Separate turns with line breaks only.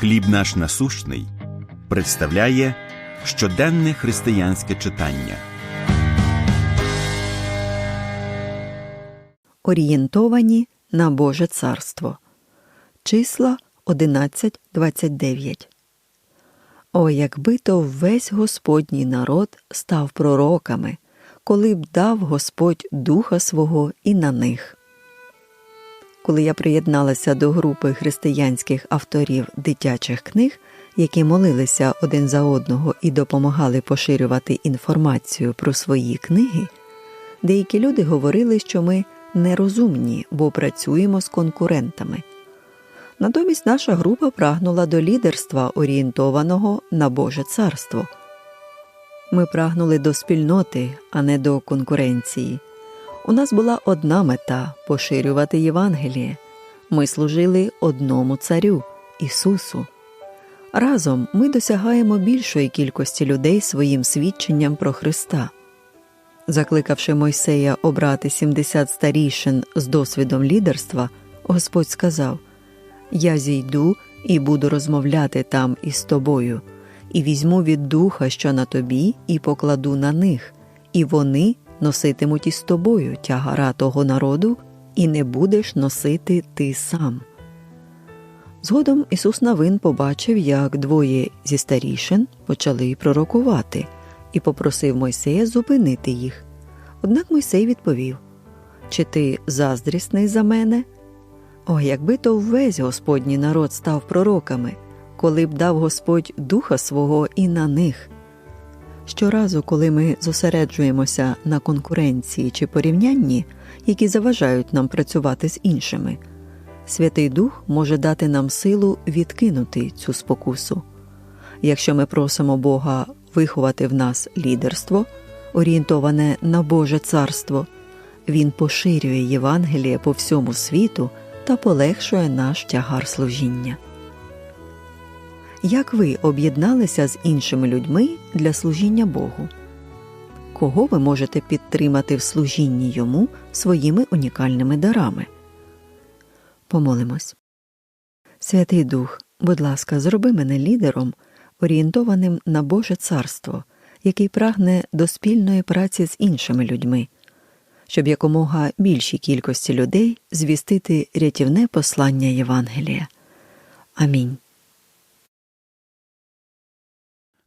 Хліб наш насущний представляє щоденне християнське читання.
Орієнтовані на Боже царство. Числа 11.29. О, якби то весь Господній народ став пророками, коли б дав Господь духа свого і на них. Коли я приєдналася до групи християнських авторів дитячих книг, які молилися один за одного і допомагали поширювати інформацію про свої книги, деякі люди говорили, що ми нерозумні, бо працюємо з конкурентами. Натомість наша група прагнула до лідерства, орієнтованого на Боже царство. Ми прагнули до спільноти, а не до конкуренції. У нас була одна мета поширювати Євангеліє. Ми служили одному царю Ісусу. Разом ми досягаємо більшої кількості людей своїм свідченням про Христа. Закликавши Мойсея обрати 70 старішин з досвідом лідерства, Господь сказав: Я зійду і буду розмовляти там із тобою, і візьму від духа, що на тобі, і покладу на них, і вони носитимуть із тобою тягара того народу, і не будеш носити ти сам. Згодом Ісус Навин побачив, як двоє зі старішин почали пророкувати, і попросив Мойсея зупинити їх. Однак Мойсей відповів Чи ти заздрісний за мене? О, якби то весь Господній народ став пророками, коли б дав Господь духа свого і на них. Щоразу, коли ми зосереджуємося на конкуренції чи порівнянні, які заважають нам працювати з іншими, Святий Дух може дати нам силу відкинути цю спокусу. Якщо ми просимо Бога виховати в нас лідерство, орієнтоване на Боже царство, Він поширює Євангеліє по всьому світу та полегшує наш тягар служіння. Як ви об'єдналися з іншими людьми для служіння Богу? Кого ви можете підтримати в служінні йому своїми унікальними дарами? Помолимось. Святий Дух, будь ласка, зроби мене лідером, орієнтованим на Боже царство, який прагне до спільної праці з іншими людьми, щоб якомога більшій кількості людей звістити рятівне послання Євангелія. Амінь.